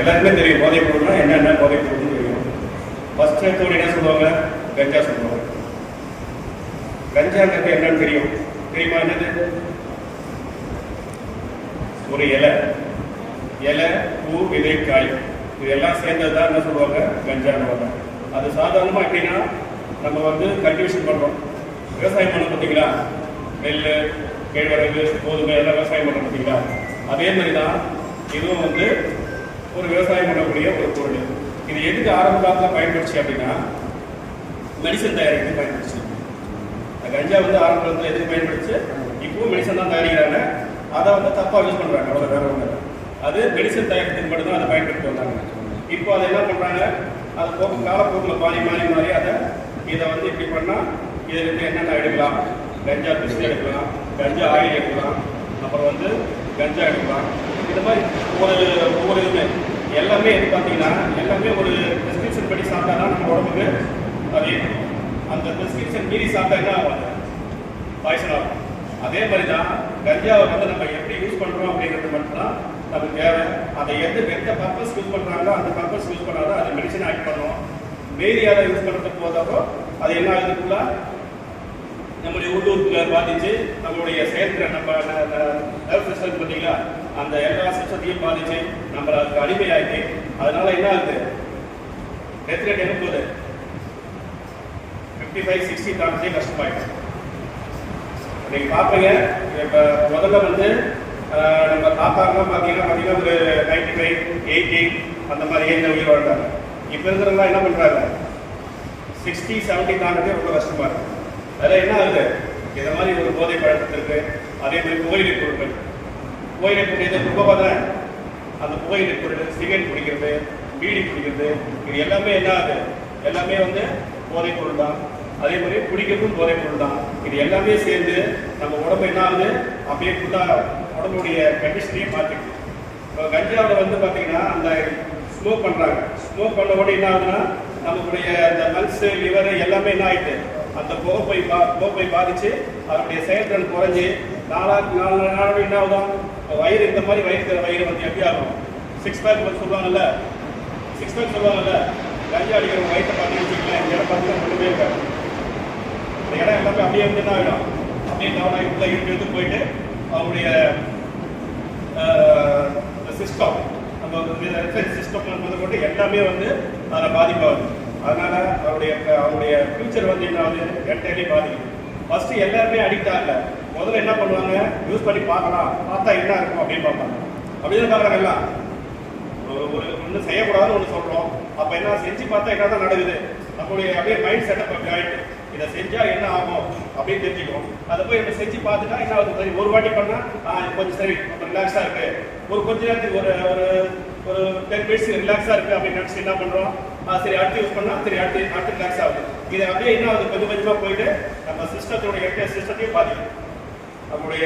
எல்லாருக்குமே தெரியும் போதைப் பொருள்னா என்னென்ன போதைப் பொருள்னு தெரியும் ஃபர்ஸ்ட் எடுத்தோட என்ன சொல்லுவாங்க? கஞ்சா சொல்லுவாங்க. கஞ்சாங்கிறது என்னன்னு தெரியும். தெரியுமா என்னது? ஒரு இலை. இலை பூ விதை காய் இதெல்லாம் சேர்ந்தது தான் என்ன சொல்லுவாங்க? கஞ்சான்னு அது சாதாரணமாக எப்படின்னா நம்ம வந்து கல்டிவேஷன் பண்ணுறோம் விவசாயம் பண்ண பார்த்தீங்களா? நெல் கேழ்வரகு கோதுமை எல்லாம் விவசாயம் பண்ண பார்த்தீங்களா? அதே மாதிரி தான் இதுவும் வந்து ஒரு விவசாயம் பண்ணக்கூடிய ஒரு பொருள். இது எதுக்கு ஆரம்ப காலத்தில் பயன்படுச்சு அப்படின்னா மெடிசன் தயாரிக்கிறது பயன்படுச்சு. கஞ்சா வந்து ஆரம்ப காலத்தில் எதுக்கு பயன்படுச்சு? இப்பவும் மெடிசன் தான் தயாரிக்கிறாங்க. அதை வந்து தப்பாக யூஸ் பண்ணுறாங்க அவ்வளோ வேற ஒன்று அது மெடிசன் தயாரிக்கிறதுக்கு மட்டும்தான் அதை பயன்படுத்தி வந்தாங்க. இப்போ அதை என்ன பண்ணுறாங்க அது போக்கு காலப்போக்கில் மாறி மாறி மாறி அதை இதை வந்து இப்படி பண்ணால் இதில் என்னென்ன எடுக்கலாம்? கஞ்சா பிஸ்கட் எடுக்கலாம் கஞ்சா ஆயில் எடுக்கலாம் அப்புறம் வந்து கஞ்சா எடுக்கலாம். இந்த மாதிரி ஒரு ஒவ்வொரு இதுவுமே. எல்லாமே எது பார்த்தீங்கன்னா எல்லாமே ஒரு பிரிஸ்கிரிப்ஷன் படி சாப்பிட்டா தான் நம்ம உடம்புக்கு அது. அந்த பிரிஸ்கிரிப்ஷன் மீறி சாப்பிட்டா என்ன ஆகும் பாய்சன் ஆகும். அதே மாதிரி தான் கஞ்சாவை வந்து நம்ம எப்படி யூஸ் பண்ணுறோம் அப்படிங்கிறது மட்டும்தான் நமக்கு தேவை. அதை எந்த எந்த பர்பஸ் யூஸ் பண்ணுறாங்களோ அந்த பர்பஸ் யூஸ் பண்ணாதான் அது மெடிசன் ஆக்ட் மீறி வேதியால யூஸ் பண்ணுறதுக்கு போதப்போ அது என்ன ஆகுதுக்குள்ள நம்முடைய உள்ளூர்களை பாதிச்சு நம்மளுடைய செயற்கை நம்ம நர்வ் சிஸ்டம் பார்த்தீங்களா? அந்த எல்லா சிஸ்டத்தையும் பாதிச்சு நம்ம அதுக்கு அடிமையாகி அதனால என்ன ஆகுது? டெத் ரேட் என்ன போகுது? ஃபிஃப்டி ஃபைவ் சிக்ஸ்டி தாண்டதே கஷ்டமாயிடுச்சு. நீங்க பார்ப்பீங்க இப்போ முதல்ல வந்து நம்ம தாத்தாங்கலாம் பார்த்தீங்கன்னா பார்த்தீங்கன்னா ஒரு நைன்டி ஃபைவ் எயிட்டி அந்த மாதிரி ஏஜ் உயிர் வாழ்ந்தாங்க. இப்போ இருக்கிறவங்க என்ன பண்ணுறாங்க சிக்ஸ்டி செவன்ட்டி தாண்டதே ரொம்ப கஷ்டமாக இருக்கு. அதில் என்ன ஆகுது? இதை மாதிரி ஒரு போதை பழக்கத்திற்கு அதே மாதிரி கோயிலுக்கு பொருட்கள். புகையிலை பொருள் எது ரொம்ப அந்த புகையிலை பொருள் சிகரெட் பிடிக்கிறது பீடி பிடிக்கிறது இது எல்லாமே என்ன ஆகுது எல்லாமே வந்து போதைப் பொருள் தான் அதே மாதிரி குடிக்கிறதும் போதைப் பொருள் தான் இது எல்லாமே சேர்ந்து நம்ம உடம்பு என்ன ஆகுது? அப்படியே ஃபுல்லாக உடம்புடைய கண்டிஷனையே மாற்றிக்குது இப்போ கஞ்சாவில் வந்து பார்த்தீங்கன்னா அந்த ஸ்மோக் பண்ணுறாங்க ஸ்மோக் பண்ண உடனே என்ன ஆகுதுன்னா நம்மளுடைய அந்த மல்ஸு லிவர் எல்லாமே என்ன ஆகிட்டு அந்த புகைப்பை பா புகைப்பை பாதித்து அதனுடைய செயல்திறன் குறைஞ்சி நாலா நாலு நாள் என்ன ஆகுதான் வயிறு இந்த மாதிரி வயிறு தர வயிறு வந்து எப்படி ஆகும்? சிக்ஸ் பேக் வந்து சொல்லுவாங்கல்ல? சிக்ஸ் பேக் சொல்லுவாங்கல்ல? கஞ்சி அடிக்கிற வயிற்றை பார்த்து வச்சுக்கலாம் இந்த இடம் பார்த்து மட்டுமே இருக்காது இந்த இடம் எல்லாமே அப்படியே வந்து என்ன ஆகிடும்? அப்படியே டவுன் ஆகி உள்ள இருந்து போயிட்டு அவங்களுடைய சிஸ்டம் நம்ம சிஸ்டம் முதற்கொண்டு எல்லாமே வந்து அதில் பாதிப்பாகுது. அதனால அவருடைய அவருடைய ஃபியூச்சர் வந்து என்ன ஆகுது? என்டையர்லி பாதிக்குது. ஃபஸ்ட்டு எல்லாருமே அடிக்ட் ஆகல. முதல்ல என்ன பண்ணுவாங்க? யூஸ் பண்ணி பார்க்கலாம். பார்த்தா என்ன இருக்கும் அப்படின்னு பார்ப்பாங்க. அப்படின்னு பார்க்குறாங்க எல்லாம் ஒரு ஒரு ஒன்று செய்யக்கூடாதுன்னு ஒன்று சொல்கிறோம் அப்போ என்ன? செஞ்சு பார்த்தா என்ன தான் நடக்குது? நம்மளுடைய அப்படியே மைண்ட் செட்டப் அப்படி ஆகிட்டு இதை செஞ்சால் என்ன ஆகும் அப்படின்னு தெரிஞ்சுக்கிறோம். அதை போய் நம்ம செஞ்சு பார்த்துட்டா என்ன ஆகுது? சரி ஒரு வாட்டி பண்ணால் கொஞ்சம் சரி கொஞ்சம் ரிலாக்ஸாக இருக்குது ஒரு கொஞ்ச நேரத்துக்கு ஒரு ஒரு ஒரு டென் மினிட்ஸ் ரிலாக்ஸாக இருக்குது அப்படின்னு நினச்சி என்ன பண்ணுறோம் சரி அடுத்து யூஸ் பண்ணால் சரி அடுத்து அடுத்து ரிலாக்ஸ் ஆகுது. இது அப்படியே என்ன ஆகுது? கொஞ்சம் கொஞ்சமாக போயிட்டு நம்ம சிஸ்டத்தோட என்டையர் சிஸ்டத்தையும் பாதிக்கும் நம்முடைய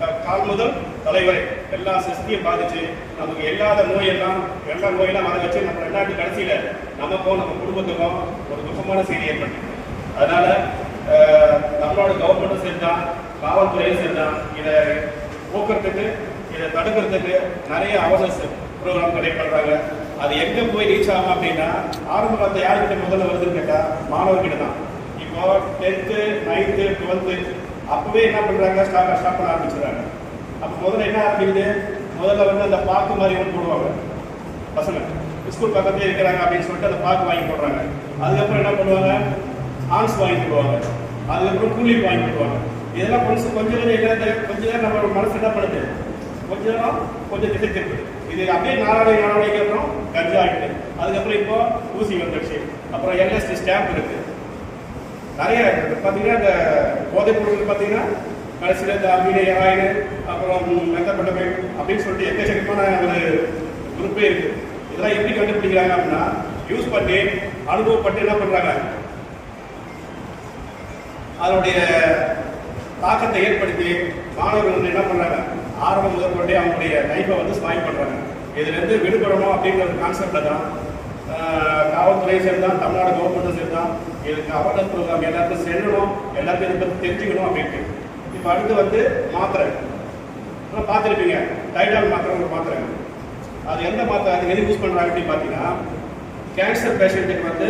க- கால் முதல் தலைவரை எல்லா சிஸ்டையும் பாதிச்சு நமக்கு இல்லாத நோயெல்லாம் எல்லா நோயெல்லாம் வர வச்சு நம்ம ரெண்டாண்டு கடைசியில நமக்கும் நம்ம குடும்பத்துக்கும் ஒரு துக்கமான செய்தி ஏற்பட்டு அதனால நம்மளோட கவர்மெண்ட்டும் சரிதான் காவல்துறையும் சரிதான் இதை போக்குறதுக்கு இதை தடுக்கிறதுக்கு நிறைய அவசர ப்ரோக்ராம் கண்டக்ட் அது எங்க போய் ரீச் ஆகும் அப்படின்னா ஆரம்ப யாருக்கிட்ட முதல்ல வருதுன்னு கேட்டால் மாணவர்கிட்ட தான். இப்போ டென்த்து நைன்த்து டுவெல்த்து அப்பவே என்ன பண்றாங்க? ஸ்டாப் ஸ்டாப் பண்ண ஆரம்பிச்சிடுறாங்க. அப்போ முதல்ல என்ன ஆரம்பிக்குது? முதல்ல வந்து அந்த பாக்கு மாதிரி ஒன்று போடுவாங்க. பசங்க ஸ்கூல் பக்கத்துலேயே இருக்கிறாங்க அப்படின்னு சொல்லிட்டு அந்த பாக்கு வாங்கி போடுறாங்க. அதுக்கப்புறம் என்ன பண்ணுவாங்க? ஆன்ஸ் வாங்கி போடுவாங்க. அதுக்கப்புறம் கூலி வாங்கி போடுவாங்க. இதெல்லாம் கொஞ்சம் கொஞ்சம் கொஞ்சம் என்ன கொஞ்ச நேரம் நம்மளோட மனசு என்ன பண்ணுது? கொஞ்ச நேரம் கொஞ்சம் திசை திருப்பு இது அப்படியே நாளாடை நாளாடைக்கு அப்புறம் கஞ்சா ஆகிட்டு அதுக்கப்புறம் இப்போ ஊசி வந்துடுச்சு. அப்புறம் எல்எஸ்டி ஸ்டாம்ப் இருக்கு. நிறைய இருக்கு. பார்த்தீங்கன்னா இந்த போதைப் பொருட்கள் பார்த்தீங்கன்னா கடைசியில் இந்த அமீன ஹெராயின் அப்புறம் மெத்தப்பட்டமை அப்படின்னு சொல்லிட்டு எக்கச்சக்கமான ஒரு குரூப்பே இருக்கு இதெல்லாம் எப்படி கண்டுபிடிக்கிறாங்க அப்படின்னா யூஸ் பண்ணி அனுபவப்பட்டு என்ன பண்ணுறாங்க அதனுடைய தாக்கத்தை ஏற்படுத்தி மாணவர்கள் வந்து என்ன பண்ணுறாங்க ஆரம்பம் முதல் கொண்டே அவங்களுடைய லைஃப்பை வந்து ஸ்பாயில் பண்ணுறாங்க இதுலேருந்து விடுபடணும் அப்படிங்கிற ஒரு கான்செப்டில் தான் காவல்துறையை சேர்ந்தான் தமிழ்நாடு கவர்மெண்ட்டும் சேர்ந்தான் இதுக்கு அவேர்னஸ் ப்ரோக்ராம் எல்லாருக்கும் செல்லணும் எல்லாருக்கும் இதை பற்றி தெரிஞ்சுக்கணும் அப்படின்ட்டு. இப்போ அடுத்து வந்து மாத்திரை. பார்த்துருப்பீங்க டைடால் மாத்திரை ஒரு மாத்திரை. அது எந்த மாத்திரை அது எது யூஸ் பண்ணுறாங்க அப்படின்னு பார்த்தீங்கன்னா கேன்சர் பேஷண்ட்டுக்கு வந்து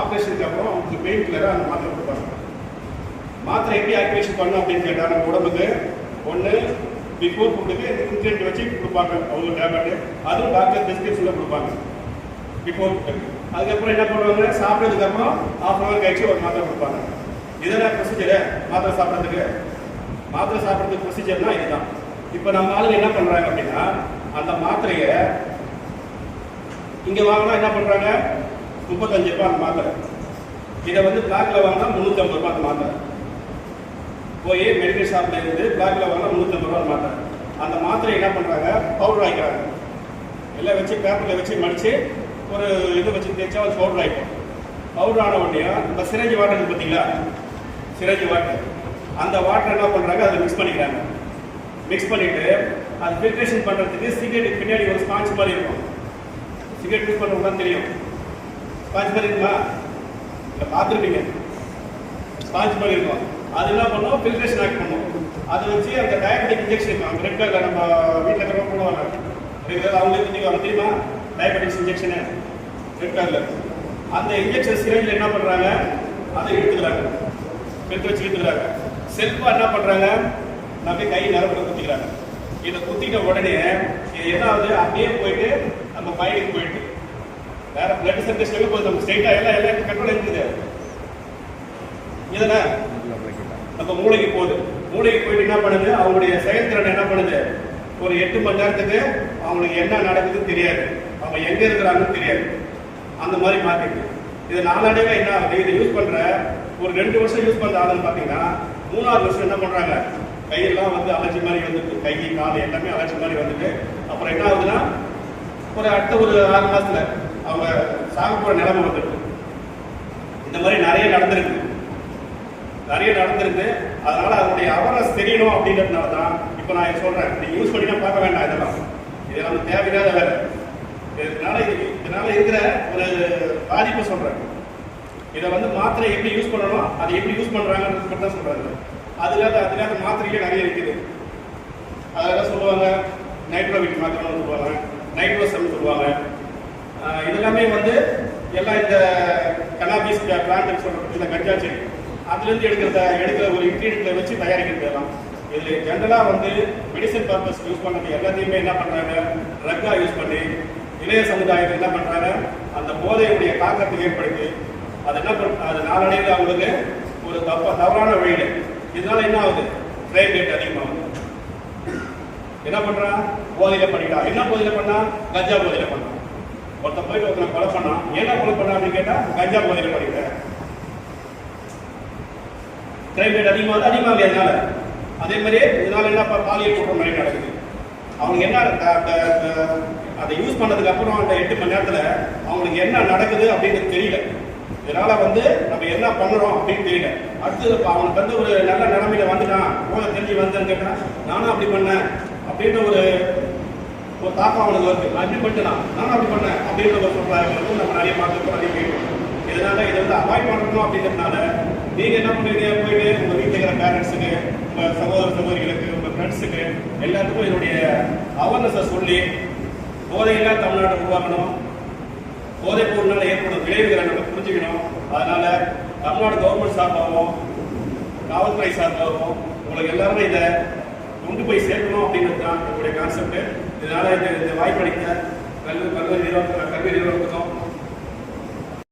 ஆப்ரேஷனுக்கு அப்புறம் அவங்களுக்கு பெயின் கில்லராக அந்த மாத்திரை கொடுப்பாங்க. மாத்திரை எப்படி ஆக்டிவேஷன் பண்ணும் அப்படின்னு கேட்டால் நம்ம உடம்புக்கு ஒன்று பிஃபோர் ஃபுட்டுக்கு இன்க்ரீடியன்ட் வச்சு கொடுப்பாங்க அவங்க டேப்லெட்டு அதுவும் டாக்டர் பிரிஸ்கிரிப்ஷனில் கொடுப்பாங்க. இப்போ அதுக்கப்புறம் என்ன பண்ணுவாங்க? சாப்பிட்டதுக்கு அப்புறம் ஹாஃப் அன் ஹவர் கழிச்சு ஒரு மாத்திரை கொடுப்பாங்க. இதெல்லாம் ப்ரொசீஜரு மாத்திரை சாப்பிட்றதுக்கு மாத்திரை சாப்பிட்றதுக்கு ப்ரொசீஜர்னா இதுதான். இப்போ நம்ம ஆளுங்க என்ன பண்ணுறாங்க அப்படின்னா அந்த மாத்திரையை இங்கே வாங்கினா என்ன பண்ணுறாங்க முப்பத்தஞ்சு ரூபாய் அந்த மாத்திரை. இதை வந்து பிளாக்ல வாங்கினா முந்நூற்றம்பது ரூபாய் அந்த மாத்திரை. போய் மெடிக்கல் ஷாப்ல இருந்து பிளாக்ல வாங்கினா முந்நூற்றம்பது ரூபா அந்த மாத்திரை. அந்த மாத்திரை என்ன பண்ணுறாங்க பவுடர் ஆகிக்கிறாங்க எல்லாம் வச்சு பேப்பரில் வச்சு மடித்து ஒரு இது வச்சு தேய்ச்சா அது பவுடர் ஆகிட்டோம் பவுடர் ஆன உடனே இந்த சிரஞ்சி வாட்டர் இருக்கு பார்த்தீங்களா? சிரஞ்சி வாட்டர் அந்த வாட்டர் என்ன பண்ணுறாங்க அதை மிக்ஸ் பண்ணிக்கிறாங்க. மிக்ஸ் பண்ணிட்டு அது ஃபில்ட்ரேஷன் பண்ணுறதுக்கு சிகரெட் பின்னாடி ஒரு ஸ்பாஞ்ச் மாதிரி இருக்கும். சிகரெட் யூஸ் பண்ணுறவங்க தெரியும். ஸ்பாஞ்ச் மாதிரி இருக்குமா? இல்லை பார்த்துருப்பீங்க. ஸ்பாஞ்ச் மாதிரி இருக்கும். அது என்ன பண்ணுவோம் ஃபில்ட்ரேஷன் ஆக்ட் பண்ணும். அதை வச்சு அந்த டயபெட்டிக் இன்ஜெக்ஷன் ரெட் கலர் நம்ம வீட்டில் இருக்கிறவங்க போடுவாங்க. ரெகுலர் தெரியும் தெரியுமா? டயபெட்டிக்ஸ் இன்ஜெக்ஷனு ரெட் கலரில் அந்த இன்ஜெக்ஷன் சிரஞ்சில் என்ன பண்ணுறாங்க அதை எடுத்துக்கிறாங்க பெற்று வச்சு எடுத்துக்கிறாங்க செல்ஃபாக என்ன பண்ணுறாங்க நம்ம கை நரம்புல குத்திக்கிறாங்க. இதை குத்திட்ட உடனே இது என்ன ஆகுது அப்படியே போயிட்டு நம்ம பயனுக்கு போயிட்டு வேற பிளட் சர்க்குலேஷன் போகுது நம்ம ஸ்ட்ரைட்டாக எல்லாம் எல்லாம் கண்ட்ரோல் இருக்குது. இதனால் நம்ம மூளைக்கு போகுது. மூளைக்கு போயிட்டு என்ன பண்ணுது? அவங்களுடைய செயல்திறன் என்ன பண்ணுது? ஒரு எட்டு மணி நேரத்துக்கு அவங்களுக்கு என்ன நடக்குதுன்னு தெரியாது. அவங்க எங்க இருக்கிறாங்கன்னு தெரியாது. அந்த மாதிரி மாத்திருக்கு இது நாளடைவில் என்ன ஆகுது? இதை யூஸ் பண்ற ஒரு ரெண்டு வருஷம் யூஸ் பண்ற ஆளுன்னு பார்த்தீங்கன்னா மூணாவது வருஷம் என்ன பண்றாங்க? கையெல்லாம் வந்து அலட்சி மாதிரி வந்துட்டு கை கால் எல்லாமே அலட்சி மாதிரி வந்துட்டு அப்புறம் என்ன ஆகுதுன்னா ஒரு அடுத்த ஒரு ஆறு மாசத்துல அவங்க சாக போற நிலைமை வந்துருக்கு இந்த மாதிரி நிறைய நடந்திருக்கு. நிறைய நடந்திருக்கு. அதனால அதனுடைய அவேர்னஸ் தெரியணும் அப்படின்றதுனால தான் இப்போ நான் சொல்றேன். நீங்கள் யூஸ் பண்ணி பார்க்க வேண்டாம் இதெல்லாம். இதெல்லாம் தேவையில்லாத வேலை. இதனால இது- இதனால இருக்கிற ஒரு பாதிப்பை சொல்றாங்க. இதை வந்து மாத்திரை எப்படி யூஸ் பண்ணணும் அதை எப்படி யூஸ் பண்றாங்கன்றது மட்டும் தான் சொல்றாங்க. அதுல அதுல அந்த நிறைய இருக்குது. அதெல்லாம் சொல்லுவாங்க நைட்ரோவிட் மாத்திரைன்னு சொல்லுவாங்க நைட்ரோசம் சொல்லுவாங்க. இதெல்லாமே வந்து எல்லாம் இந்த கனாபிஸ் பிளான்ட் சொல்றது இந்த கஞ்சா செடி. அதுலேருந்து எடுக்கிறத எடுக்கிற ஒரு இன்க்ரீடியன்ட்ல வச்சு தயாரிக்கிறது எல்லாம். இதுல ஜென்ரலாக வந்து மெடிசன் பர்பஸ் யூஸ் பண்ணது எல்லாத்தையுமே என்ன பண்ணுறாங்க ரக்கா யூஸ் பண்ணி இளைய சமுதாயத்தை என்ன பண்றாங்க? அந்த போதையுடைய தாக்கத்தை ஏற்படுத்தி அது என்ன பண் அது நாளடைவில் அவங்களுக்கு ஒரு தப்ப தவறான வழியில் இதனால என்ன ஆகுது? கிரைம் ரேட் அதிகமாகுது. என்ன பண்றான் போதையில பண்ணிட்டான் என்ன போதையில பண்ணா? கஞ்சா போதையில பண்ணான் ஒருத்தன் போயிட்டு ஒருத்தன கொலை பண்ணான். என்ன கொலை பண்ணா அப்படின்னு கேட்டா கஞ்சா போதையில பண்ணிட்டேன் கிரைம் ரேட் அதிகமாக அதிகமாக அதனால. அதே மாதிரி இதனால என்ன பாலியல் குற்றம் நிறைய நடக்குது. அவங்க என்ன அதை யூஸ் பண்ணதுக்கு அப்புறம் அந்த எட்டு மணி நேரத்துல அவங்களுக்கு என்ன நடக்குது அப்படின்னு தெரியல. இதனால வந்து நம்ம என்ன பண்ணுறோம் அப்படின்னு தெரியல. அடுத்து இப்போ அவனுக்கு வந்து ஒரு நல்ல நிலைமையில வந்துட்டான். போக தெரிஞ்சு வந்தேன்னு கேட்டால் நானும் அப்படி பண்ணேன். அப்படின்ற ஒரு ஒரு தாக்கம் அவனுக்கு வருது. நான் இப்படி பண்ணிட்டேன்? நானும் அப்படி பண்ணேன். அப்படின்ற ஒரு சொல்றாங்க நம்ம நிறைய பார்த்துருக்கோம் நிறைய கேட்கிறோம் இதனால இதை வந்து அவாய்ட் பண்ணணும் அப்படிங்கிறதுனால நீங்க என்ன பண்ணுறீங்க போயிட்டு உங்க வீட்டில் இருக்கிற பேரண்ட்ஸுக்கு உங்க சகோதர சகோதரிகளுக்கு ஃப்ரெண்ட்ஸுக்கு எல்லாத்துக்கும் இதனுடைய அவேர்னஸை சொல்லி போதையில்லா தமிழ்நாடு உருவாக்கணும். போதை பொருளால் ஏற்படும் விளைவுகளை நம்ம புரிஞ்சுக்கணும். அதனால தமிழ்நாடு கவர்மெண்ட் சார்பாகவும் காவல்துறை சார்பாகவும் உங்களுக்கு எல்லாருமே இதை கொண்டு போய் சேர்க்கணும் அப்படிங்கிறது தான் என்னுடைய கான்செப்ட் இதனால இந்த இந்த வாய்ப்பளித்த கல்வி கல்வி நிறுவனம் கல்வி நிறுவனத்துக்கும்